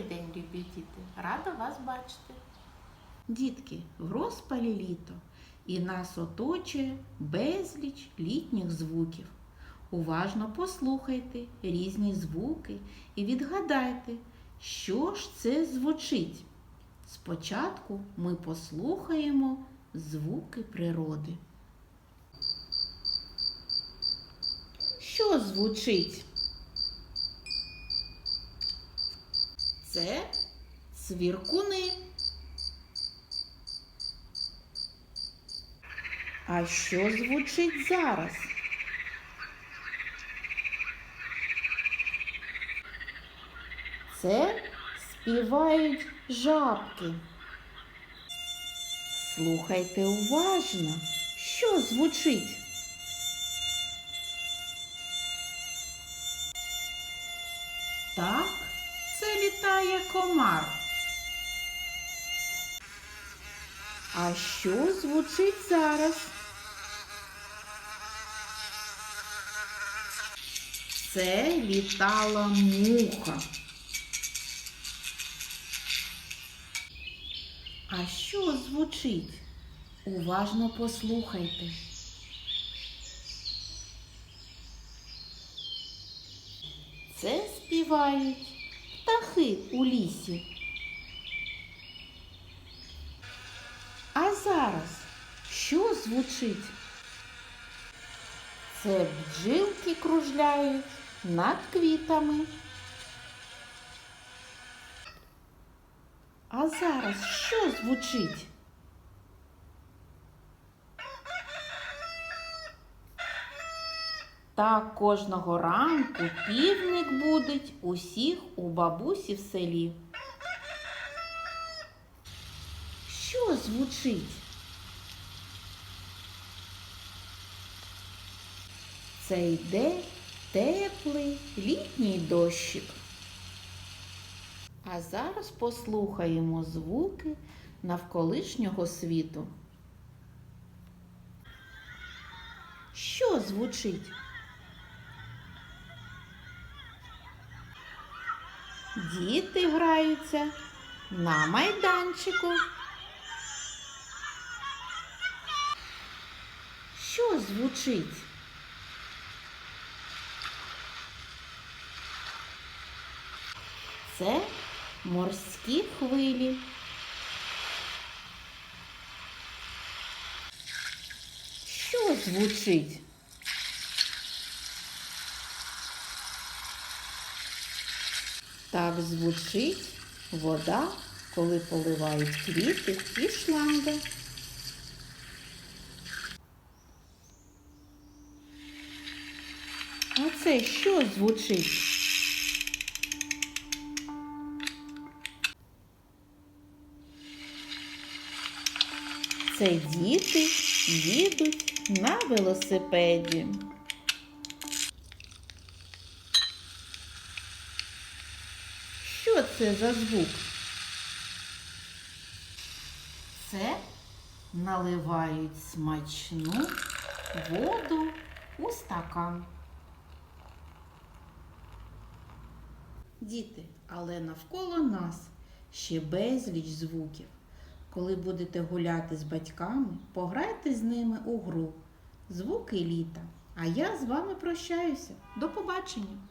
Добрий день, любі діти! Рада вас бачити. Дітки, в розпалі літо, і нас оточує безліч літніх звуків. Уважно послухайте різні звуки і відгадайте, що ж це звучить. Спочатку ми послухаємо звуки природи. Що звучить? Це цвіркуни. А що звучить зараз? Це співають жабки. Слухайте уважно, що звучить. Так, літає комар. А що звучить зараз? Це літала муха. А що звучить? Уважно послухайте. Це співають птахи у лісі. А зараз що звучить? Це бджілки кружляють над квітами. А зараз що звучить? Так кожного ранку півник будить усіх у бабусі в селі. Що звучить? Це йде теплий літній дощик. А зараз послухаємо звуки навколишнього світу. Що звучить? Діти граються на майданчику. Що звучить? Це морські хвилі. Що звучить? Так звучить вода, коли поливають квіти і шланга. А це що звучить? Це діти їдуть на велосипеді. Що це за звук? Це наливають смачну воду у стакан. Діти, але навколо нас ще безліч звуків. Коли будете гуляти з батьками, пограйте з ними у гру Звуки літа. А я з вами прощаюся. До побачення!